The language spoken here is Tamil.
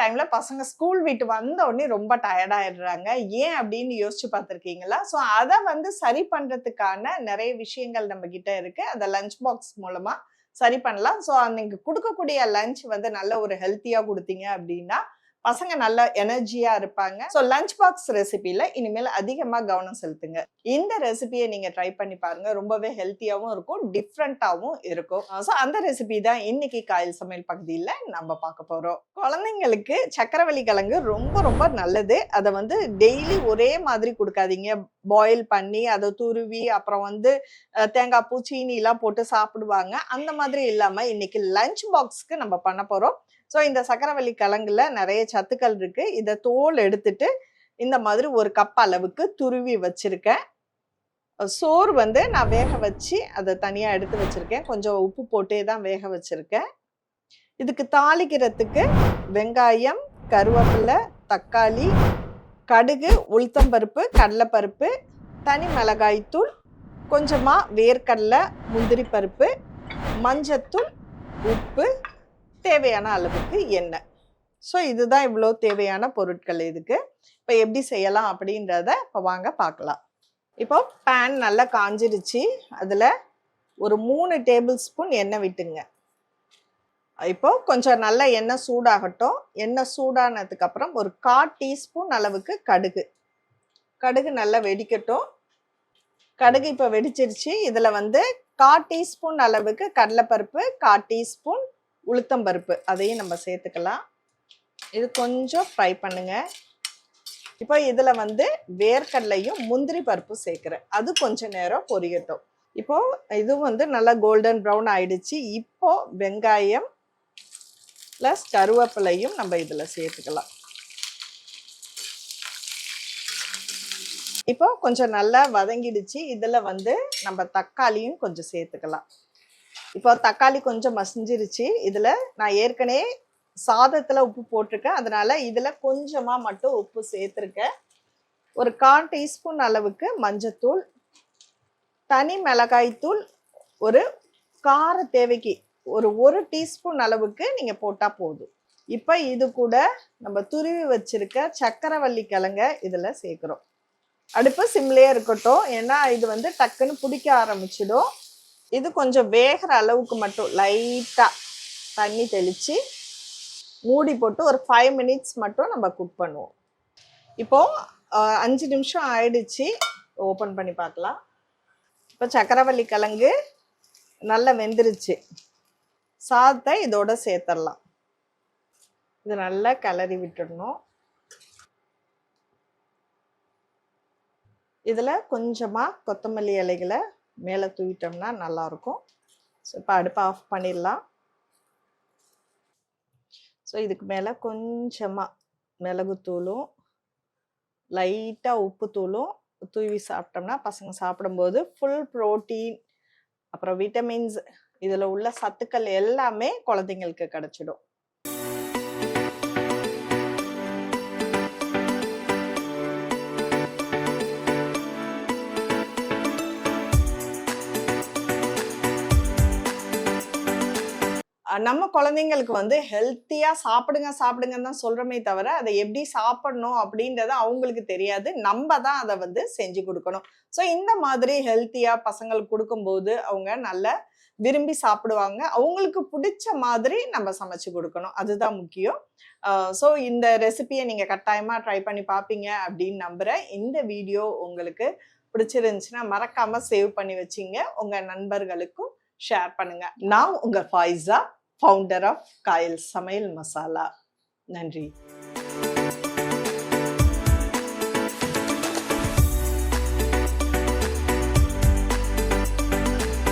டைம்ல பசங்க ஸ்கூல் விட்டு வந்த உடனே ரொம்ப டயர்டாயிடுறாங்க ஏன் அப்படின்னு யோசிச்சு பார்த்துருக்கீங்களா? ஸோ அதை வந்து சரி பண்றதுக்கான நிறைய விஷயங்கள் நம்ம கிட்ட இருக்கு. அந்த லஞ்ச் பாக்ஸ் மூலமா சரி பண்ணலாம். ஸோ அன்னைக்கு கொடுக்கக்கூடிய லஞ்ச் வந்து நல்ல ஒரு ஹெல்த்தியாக கொடுத்தீங்க அப்படின்னா பசங்க நல்ல எனர்ஜியா இருப்பாங்க. ஸோ லஞ்ச் பாக்ஸ் ரெசிபியில இனிமேல் அதிகமாக கவனம் செலுத்துங்க. இந்த ரெசிபியை நீங்க ட்ரை பண்ணி பாருங்க. ரொம்பவே ஹெல்த்தியாகவும் இருக்கும் டிஃப்ரெண்டாகவும் இருக்கும். ஸோ அந்த ரெசிபி தான் இன்னைக்கு காயல் சமையல் பகுதியில் நம்ம பார்க்க போறோம். குழந்தைங்களுக்கு சக்கரவள்ளி கிழங்கு ரொம்ப ரொம்ப நல்லது. அதை வந்து டெய்லி ஒரே மாதிரி கொடுக்காதீங்க. பாயில் பண்ணி அதை துருவி அப்புறம் வந்து தேங்காய் பூ சீனி எல்லாம் போட்டு சாப்பிடுவாங்க. அந்த மாதிரி இல்லாமல் இன்னைக்கு லஞ்ச் பாக்ஸ்க்கு நம்ம பண்ண போறோம். ஸோ இந்த சக்கரவள்ளி கிழங்குல நிறைய சத்துக்கள் இருக்கு. இதை தோல் எடுத்துட்டு இந்த மாதிரி ஒரு கப் அளவுக்கு துருவி வச்சிருக்கேன். சோறு வந்து நான் வேக வச்சு அதை தனியாக எடுத்து வச்சிருக்கேன். கொஞ்சம் உப்பு போட்டே தான் வேக வச்சிருக்கேன். இதுக்கு தாளிக்கிறதுக்கு வெங்காயம் கருவேப்பிலை தக்காளி கடுகு உளுத்தம்பருப்பு கடலைப்பருப்பு தனி மிளகாய்த்தூள் கொஞ்சமாக வேர்க்கடலை முந்திரி பருப்பு மஞ்சத்தூள் உப்பு தேவையான அளவுக்கு எண்ணெய். ஸோ இதுதான் இவ்வளோ தேவையான பொருட்கள் இதுக்கு. இப்போ எப்படி செய்யலாம் அப்படின்றத இப்போ வாங்க பார்க்கலாம். இப்போ பேன் நல்லா காஞ்சிருச்சு. அதில் ஒரு மூணு டேபிள் ஸ்பூன் எண்ணெய் விட்டுங்க இப்போ கொஞ்சம் நல்லா எண்ணெய் சூடாகட்டும். எண்ணெய் சூடானதுக்கப்புறம் ஒரு கா டீஸ்பூன் அளவுக்கு கடுகு. கடுகு நல்லா வெடிக்கட்டும். கடுகு இப்போ வெடிச்சிருச்சு. இதில் வந்து கா டீஸ்பூன் அளவுக்கு கடலைப்பருப்பு கா டீஸ்பூன் உளுத்தம் பருப்பு அதையும் நம்ம சேர்த்துக்கலாம். இது கொஞ்சம் ஃப்ரை பண்ணுங்க. இப்போ இதில் வந்து வேர்க்கடலையும் முந்திரி பருப்பு சேர்க்குறேன். அது கொஞ்ச நேரம் பொரியட்டும். இப்போ இது வந்து நல்லா கோல்டன் ப்ரௌன் ஆயிடுச்சு. இப்போ வெங்காயம் ப்ளஸ் கருவேப்பிலையும் நம்ம இதில் சேர்த்துக்கலாம். இப்போ கொஞ்சம் நல்லா வதங்கிடுச்சு. இதில் வந்து நம்ம தக்காளியும் கொஞ்சம் சேர்த்துக்கலாம். இப்போ தக்காளி கொஞ்சம் மசிஞ்சிருச்சு. இதில் நான் ஏற்கனவே சாதத்தில் உப்பு போட்டிருக்கேன். அதனால் இதில் கொஞ்சமாக மட்டும் உப்பு சேர்த்துருக்கேன். ஒரு கால் டீஸ்பூன் அளவுக்கு மஞ்சத்தூள் தனி மிளகாய்த்தூள் ஒரு கார தேவைக்கு ஒரு ஒரு டீஸ்பூன் அளவுக்கு நீங்கள் போட்டால் போதும். இப்போ இது கூட நம்ம துருவி வச்சுருக்க சக்கரவள்ளி கிழங்க இதில் சேர்க்குறோம். அடுப்பு சிம்லேயே இருக்கட்டும். ஏன்னா இது வந்து டக்குன்னு பிடிக்க ஆரம்பிச்சிடும். இது கொஞ்சம் வேகிற அளவுக்கு மட்டும் லைட்டாக தண்ணி தெளித்து மூடி போட்டு ஒரு ஃபைவ் மினிட்ஸ் மட்டும் நம்ம குக் பண்ணுவோம். இப்போது அஞ்சு நிமிஷம் ஆயிடுச்சு. ஓப்பன் பண்ணி பார்க்கலாம். இப்போ சக்கரவள்ளி கிழங்கு நல்லா வெந்துருச்சு. சாதத்தை இதோட சேர்த்துடலாம் இது நல்லா கிளறி விட்டுடணும். இதில் கொஞ்சமாக கொத்தமல்லி இலைகளை மேலே தூவிட்டோம்னா நல்லாயிருக்கும் ஸோ இப்போ அடுப்பை ஆஃப் பண்ணிடலாம். ஸோ இதுக்கு மேலே கொஞ்சமாக மிளகுத்தூளும் லைட்டாக உப்புத்தூளும் தூவி சாப்பிட்டோம்னா பசங்க சாப்பிடும்போது ஃபுல் ப்ரோட்டீன் அப்புறம் விட்டமின்ஸ் இதில் உள்ள சத்துக்கள் எல்லாமே குழந்தைங்களுக்கு கிடச்சிடும். நம்ம குழந்தைங்களுக்கு வந்து ஹெல்த்தியாக சாப்பிடுங்க சாப்பிடுங்கன்னு தான் சொல்கிறோமே தவிர அதை எப்படி சாப்பிடணும் அப்படின்றத அவங்களுக்கு தெரியாது. நம்ம தான் அதை வந்து செஞ்சு கொடுக்கணும். ஸோ இந்த மாதிரி ஹெல்த்தியாக பசங்களுக்கு கொடுக்கும்போது அவங்க நல்ல விரும்பி சாப்பிடுவாங்க. அவங்களுக்கு பிடிச்ச மாதிரி நம்ம சமைச்சு கொடுக்கணும். அதுதான் முக்கியம். ஸோ இந்த ரெசிபியை நீங்கள் கட்டாயமாக ட்ரை பண்ணி பார்ப்பீங்க அப்படின்னு நம்புகிறேன் இந்த வீடியோ உங்களுக்கு பிடிச்சிருந்துச்சுன்னா மறக்காமல் சேவ் பண்ணி வச்சிங்க. உங்கள் நண்பர்களுக்கும் ஷேர் பண்ணுங்கள் நான் உங்கள் ஃபாய்ஸா ஃபவுண்டர் ஆஃப் காயல் சமையல் மசாலா நன்றி